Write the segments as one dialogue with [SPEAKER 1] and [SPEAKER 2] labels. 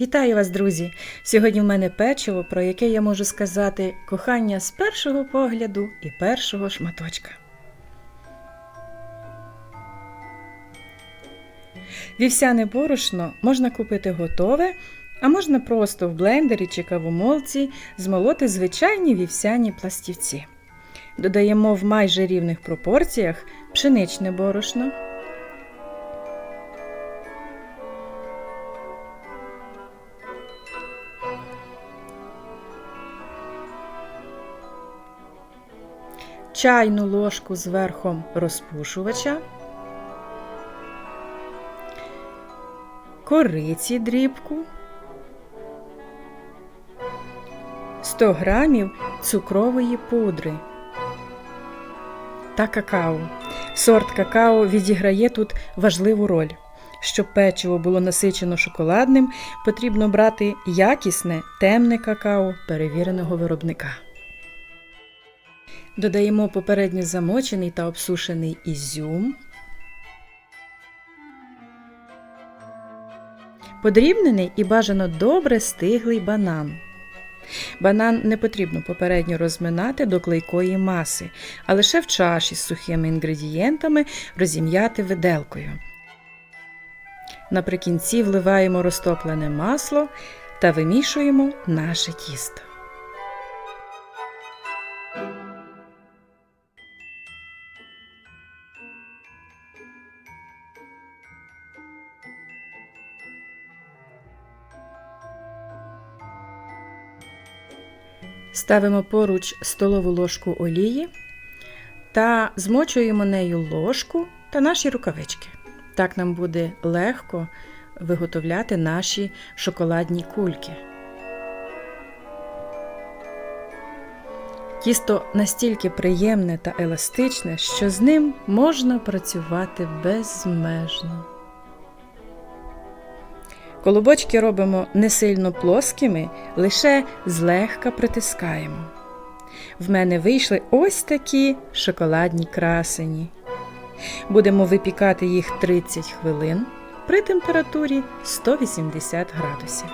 [SPEAKER 1] Вітаю вас, друзі! Сьогодні в мене печиво, про яке я можу сказати кохання з першого погляду і першого шматочка. Вівсяне борошно можна купити готове, а можна просто в блендері чи кавомолці змолоти звичайні вівсяні пластівці. Додаємо в майже рівних пропорціях пшеничне борошно. Чайну ложку з верхом розпушувача, кориці дрібку, 100 грамів цукрової пудри та какао. Сорт какао відіграє тут важливу роль. Щоб печиво було насичено шоколадним, потрібно брати якісне темне какао перевіреного виробника. Додаємо попередньо замочений та обсушений ізюм. Подрібнений і бажано добре стиглий банан. Банан не потрібно попередньо розминати до клейкої маси, а лише в чаші з сухими інгредієнтами розім'яти виделкою. Наприкінці вливаємо розтоплене масло та вимішуємо наше тісто. Ставимо поруч столову ложку олії та змочуємо нею ложку та наші рукавички. Так нам буде легко виготовляти наші шоколадні кульки. Тісто настільки приємне та еластичне, що з ним можна працювати безмежно. Колобочки робимо не сильно плоскими, лише злегка притискаємо. В мене вийшли ось такі шоколадні красені. Будемо випікати їх 30 хвилин при температурі 180 градусів.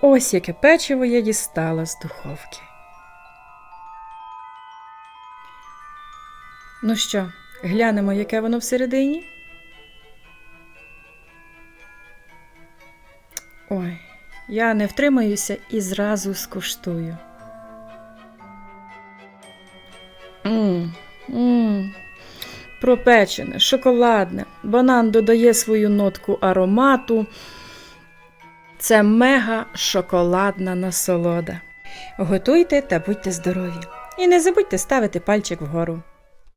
[SPEAKER 1] Ось яке печиво я дістала з духовки. Ну що, глянемо, яке воно всередині? Ой, я не втримаюся і зразу скуштую. Мм, мм, пропечене, шоколадне. Банан додає свою нотку аромату. Це мега шоколадна насолода. Готуйте та будьте здорові! І не забудьте ставити пальчик вгору.